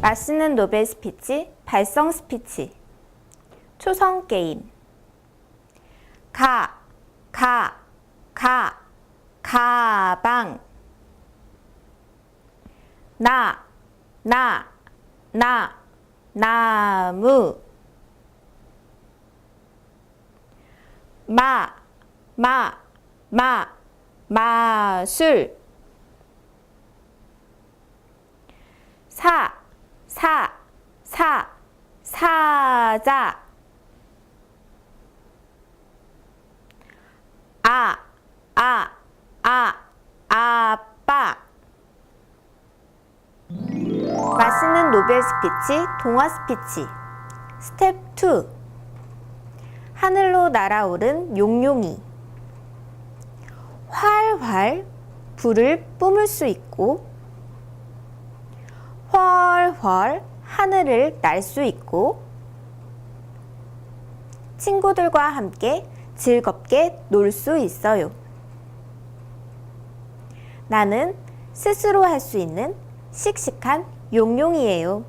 맛있는 노벨 스피치, 발성 스피치. 초성 게임. 가, 가, 가, 가방. 나, 나, 나, 나무. 마, 마, 마, 마술. 사, 사, 사, 사자. 아, 아, 아, 아빠. 맛있는 노벨 스피치, 동화 스피치. 스텝 2. 하늘로 날아오른 용용이. 활활 불을 뿜을 수 있고, 훨훨 하늘을 날 수 있고, 친구들과 함께 즐겁게 놀 수 있어요. 나는 스스로 할 수 있는 씩씩한 용용이에요.